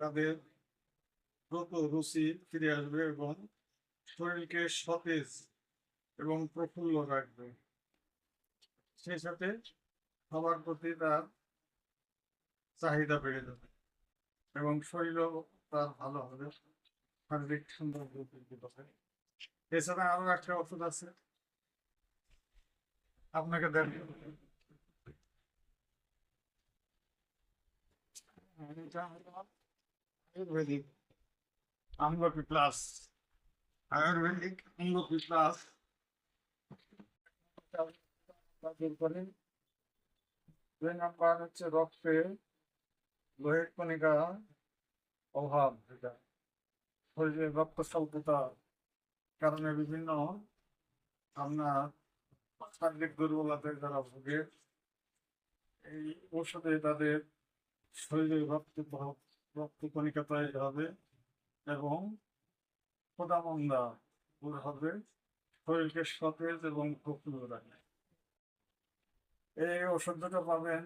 তাদের রুচি ফিরে আসবে এবং শরীরকে সতেজ এবং প্রফুল্ল রাখবে। সেই সাথে খাবার প্রতি তার চাহিদা বেড়ে যাবে এবং শরীরও তার ভালো হবে। শারীরিক এছাড়া আরও একটা ওষুধ আছে। আপনাকে দেখ এটা হলো আয়ুর্বেদিক আমলকি হচ্ছে রক্তে লোহের কণিকা অভাব যেটা শরীরে রক্ত স্বল্পতার কারণে বিভিন্ন আপনার শারীরিক দুর্বলতায় যারা ভোগে এই ঔষধে তাদের শরীরে রক্ত রক্ত কণিকা তৈরি হবে এবং হবে শরীরকে সতেজ এবং প্রফুল্ল রাখে। এই ওষুধ পাবেন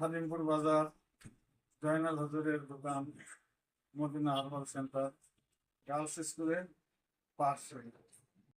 হালিমপুর বাজার, জয়নাল হজুরের দোকান, মদিনা হারবাল সেন্টার, গার্লস স্কুলের পার্শ্বে।